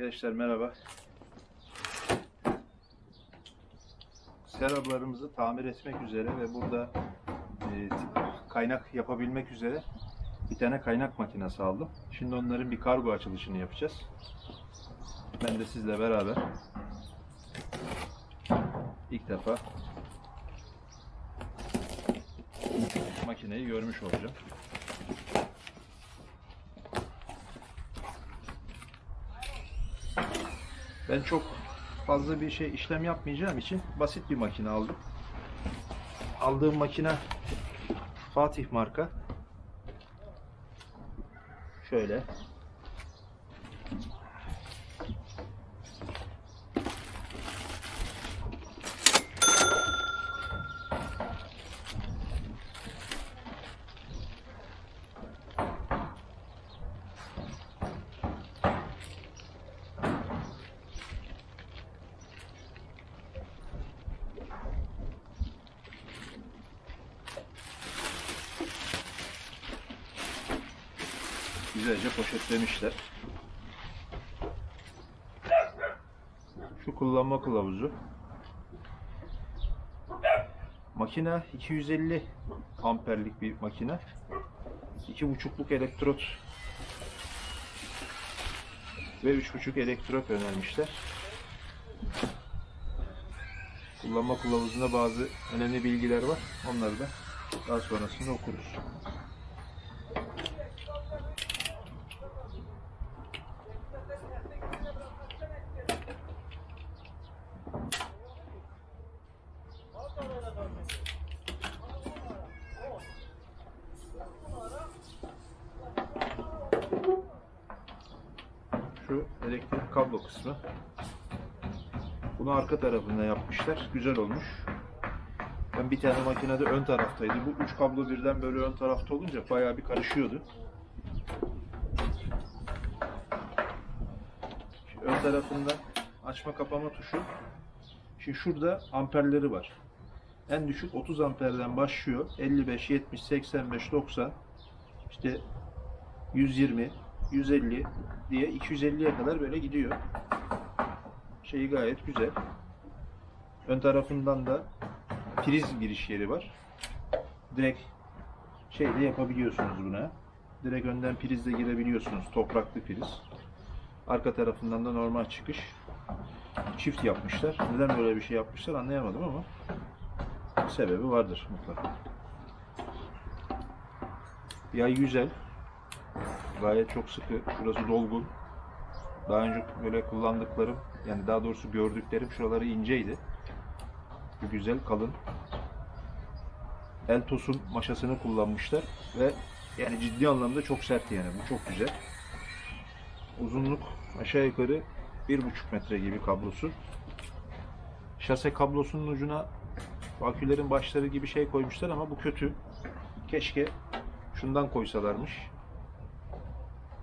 Arkadaşlar merhaba. Serablarımızı tamir etmek üzere ve burada e, kaynak yapabilmek üzere bir tane kaynak makinesi aldım. Şimdi onların bir kargo açılışını yapacağız. Ben de sizle beraber ilk defa makineyi görmüş olacağım. Ben çok fazla bir şey işlem yapmayacağım için basit bir makine aldım. Aldığım makine Fatih marka. Şöyle. Güzelce poşetlemişler. Şu kullanma kılavuzu. Makine 250 amperlik bir makine. 2,5'luk elektrot ve 3,5 elektrot önermişler. Kullanma kılavuzunda bazı önemli bilgiler var. Onları da daha sonrasında okuruz. Şu elektrik kablo kısmı. Bunu arka tarafında yapmışlar. Güzel olmuş. Ben bir tane makinede ön taraftaydı. Bu üç kablo birden böyle ön tarafta olunca bayağı bir karışıyordu. Şu ön tarafında açma kapama tuşu. Şimdi şurada amperleri var. En düşük 30 amperden başlıyor. 55, 70, 85, 90 işte 120, 150 diye 250'ye kadar böyle gidiyor. Şeyi gayet güzel. Ön tarafından da priz giriş yeri var. Direkt şey de yapabiliyorsunuz buna. Direkt önden prizle girebiliyorsunuz. Topraklı priz. Arka tarafından da normal çıkış. Çift yapmışlar. Neden böyle bir şey yapmışlar anlayamadım ama sebebi vardır mutlaka. Yay güzel. Gayet çok sıkı. Şurası dolgun. Daha önce böyle kullandıklarım, yani daha doğrusu gördüklerim şuraları inceydi. Bu güzel, kalın. Eltos'un maşasını kullanmışlar ve yani ciddi anlamda çok sert yani. Bu çok güzel. Uzunluk aşağı yukarı bir buçuk metre gibi kablosu. Şase kablosunun ucuna akülerin başları gibi şey koymuşlar ama bu kötü. Keşke şundan koysalarmış.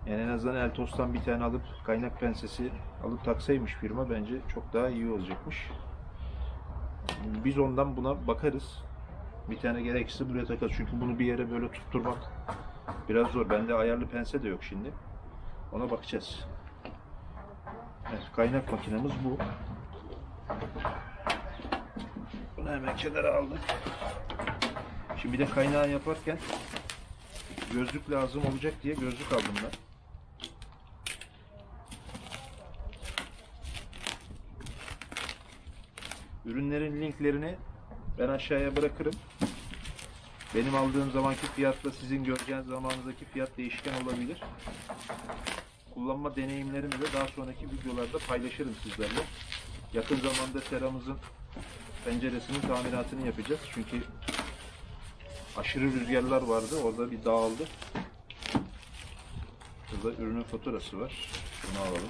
Yani en azından Eltos'tan bir tane alıp kaynak pensesi alıp taksaymış firma bence çok daha iyi olacakmış. Biz ondan buna bakarız. Bir tane gerekirse buraya takarız. Çünkü bunu bir yere böyle tutturmak biraz zor. Bende ayarlı pense de yok şimdi. Ona bakacağız. Evet, kaynak makinemiz bu. Bunu hemen kenara aldık. Şimdi bir de kaynağı yaparken gözlük lazım olacak diye gözlük aldım ben. Ürünlerin linklerini ben aşağıya bırakırım. Benim aldığım zamanki fiyatla sizin göreceğiniz zamanınızdaki fiyat değişken olabilir. Kullanma deneyimlerimi de daha sonraki videolarda paylaşırım sizlerle. Yakın zamanda seramızın penceresinin tamiratını yapacağız. Çünkü aşırı rüzgarlar vardı. Orada bir dağıldı. Burada ürünün faturası var. Bunu alalım.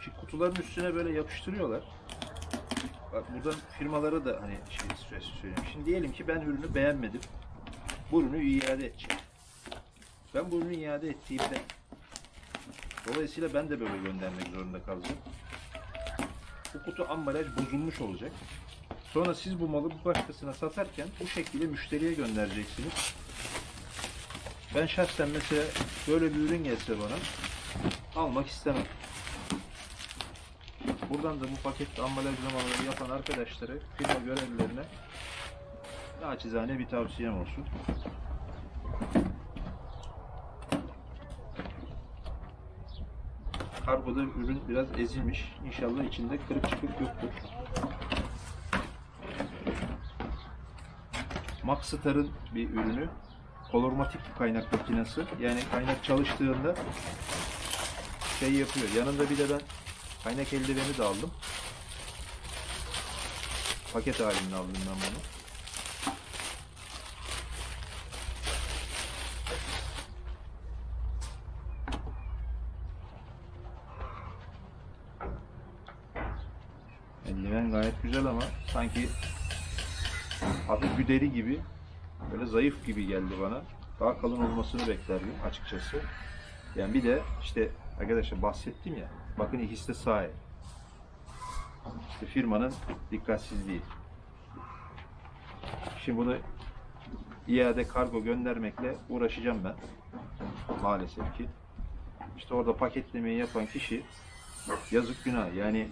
Şu kutuların üstüne böyle yapıştırıyorlar. Bak burada firmalara da hani şey söyleyeyim. Şimdi diyelim ki ben ürünü beğenmedim. Bu ürünü iade edeceğim. Ben bu ürünü iade ettiğimde dolayısıyla ben de böyle göndermek zorunda kalacağım. bu kutu ambalaj bozulmuş olacak. Sonra siz bu malı bir başkasına satarken bu şekilde müşteriye göndereceksiniz. Ben şahsen mesela böyle bir ürün gelse bana almak istemem. Buradan da bu paketli ambalajlamaları yapan arkadaşları, firma görevlilerine naçizane bir tavsiyem olsun. Kargoda ürün biraz ezilmiş. İnşallah içinde kırık çıkık yoktur. Maxstar'ın bir ürünü. Kolormatik kaynak makinesi. Yani kaynak çalıştığında şey yapıyor. Yanında bir de ben kaynak eldiveni de aldım. Paket halinde aldım ben bunu. Eldiven gayet güzel ama sanki hafif bir deri gibi böyle zayıf gibi geldi bana. Daha kalın olmasını beklerdim açıkçası. Yani bir de işte arkadaşlar bahsettim ya bakın ikisi de sağ. İşte firmanın dikkatsizliği. Şimdi bunu iade kargo göndermekle uğraşacağım ben. Maalesef ki. İşte orada paketlemeyi yapan kişi yazık günah. Yani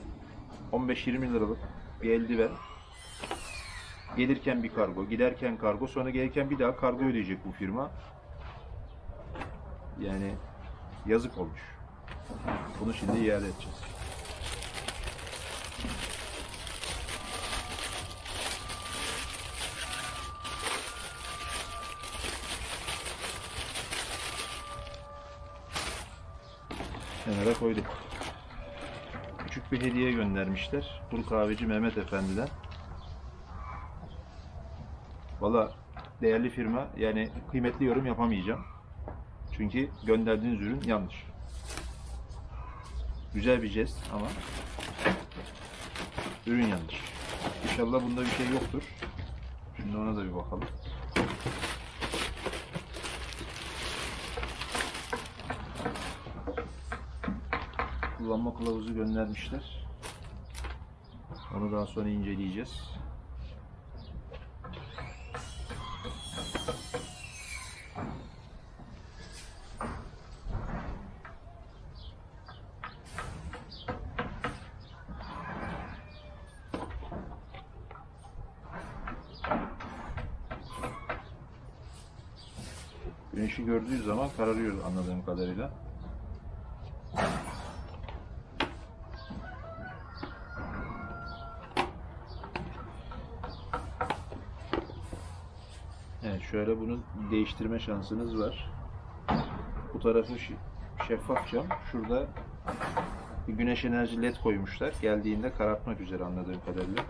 15-20 liralık bir eldiven. Gelirken bir kargo, giderken kargo, sonra gelirken bir daha kargo ödeyecek bu firma. Yani yazık olmuş. Bunu şimdi iade edeceğiz. Kenara koyduk. Küçük bir hediye göndermişler. Kuru kahveci Mehmet Efendi'den. Valla değerli firma yani kıymetli yorum yapamayacağım. Çünkü gönderdiğiniz ürün yanlış. Güzel bir jest ama ürün yanlış. İnşallah bunda bir şey yoktur. Şimdi ona da bir bakalım. kullanma kılavuzu göndermişler. Onu daha sonra inceleyeceğiz. Güneşi gördüğü zaman kararıyor anladığım kadarıyla. Evet şöyle bunu değiştirme şansınız var. Bu tarafı şeffaf cam. Şurada bir güneş enerji led koymuşlar. Geldiğinde karartmak üzere anladığım kadarıyla.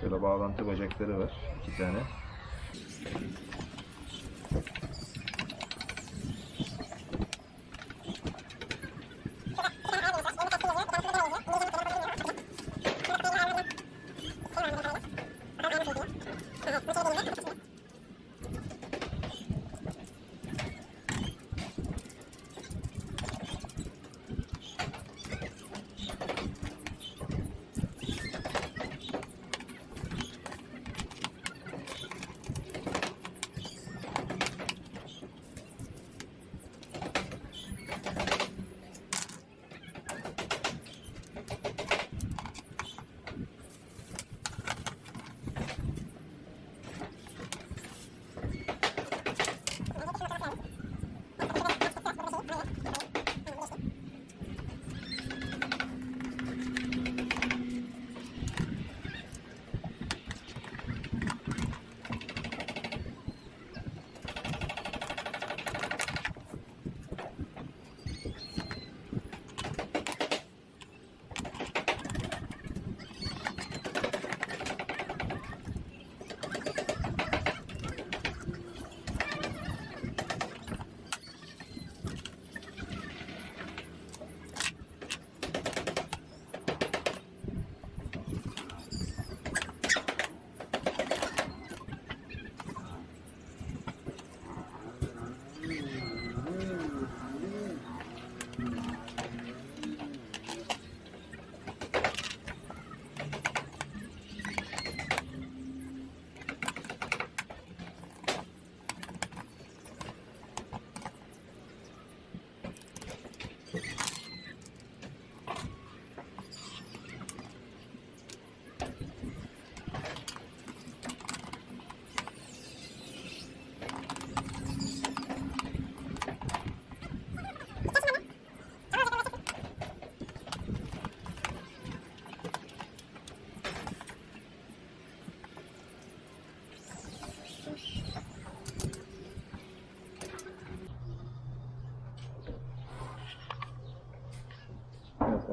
Şöyle bağlantı bacakları var. iki tane.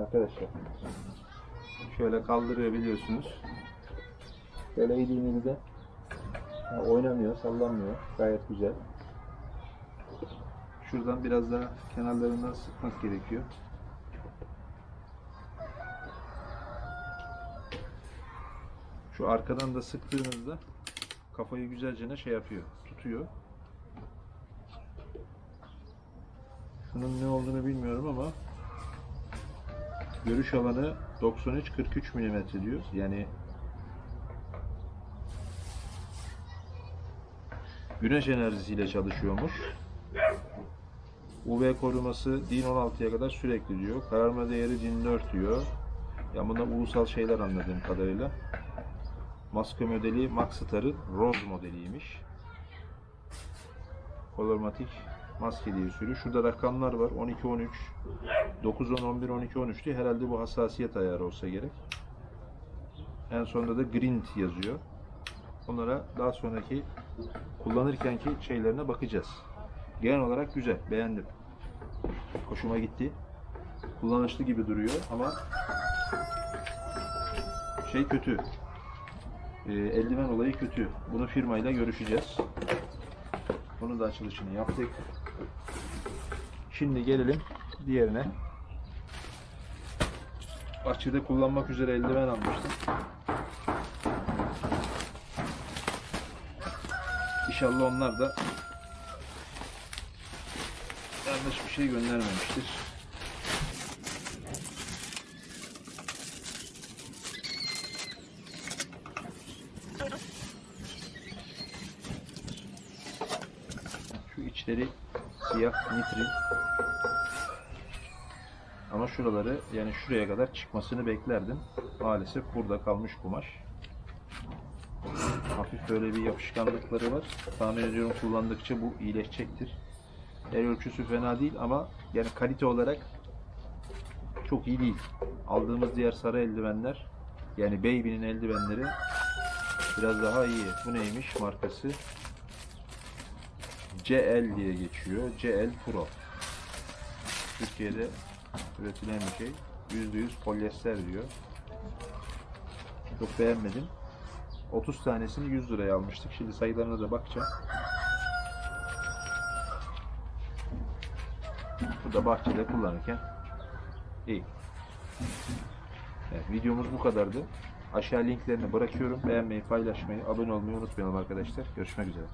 Arkadaşlar. Şöyle kaldırıyor biliyorsunuz. Şöyle eğdiğinizde ha, oynamıyor, sallanmıyor. Gayet güzel. Şuradan biraz daha kenarlarından sıkmak gerekiyor. Şu arkadan da sıktığınızda kafayı güzelce ne şey yapıyor, tutuyor. Şunun ne olduğunu bilmiyorum ama görüş alanı 93-43 mm diyor. Yani güneş enerjisiyle çalışıyormuş. UV koruması DIN 16'ya kadar sürekli diyor. Kararma değeri DIN 4 diyor. Ya bunda ulusal şeyler anladığım kadarıyla. Maske modeli Maxstar'ın Rose modeliymiş. Kolormatik maske diye sürüyor. Şurada rakamlar var. 12 13 9 10 11 12 13 diye herhalde bu hassasiyet ayarı olsa gerek. En sonunda da Grint yazıyor. Onlara daha sonraki kullanırkenki şeylerine bakacağız. Genel olarak güzel. Beğendim. Hoşuma gitti. Kullanışlı gibi duruyor ama şey kötü. Ee, eldiven olayı kötü. Bunu firmayla görüşeceğiz. Bunun da açılışını yaptık. Şimdi gelelim diğerine. Bahçede kullanmak üzere eldiven almıştım. İnşallah onlar da yanlış bir şey göndermemiştir. Şu içleri nitrin. Ama şuraları yani şuraya kadar çıkmasını beklerdim. Maalesef burada kalmış kumaş. Hafif böyle bir yapışkanlıkları var. Tahmin ediyorum kullandıkça bu iyileşecektir. El ölçüsü fena değil ama yani kalite olarak çok iyi değil. Aldığımız diğer sarı eldivenler yani Baby'nin eldivenleri biraz daha iyi. Bu neymiş markası? CL diye geçiyor. CL Pro. Türkiye'de üretilen bir şey. %100 polyester diyor. Çok beğenmedim. 30 tanesini 100 liraya almıştık. Şimdi sayılarına da bakacağım. Bu da bahçede kullanırken iyi. Evet, videomuz bu kadardı. Aşağı linklerini bırakıyorum. Beğenmeyi, paylaşmayı, abone olmayı unutmayalım arkadaşlar. Görüşmek üzere.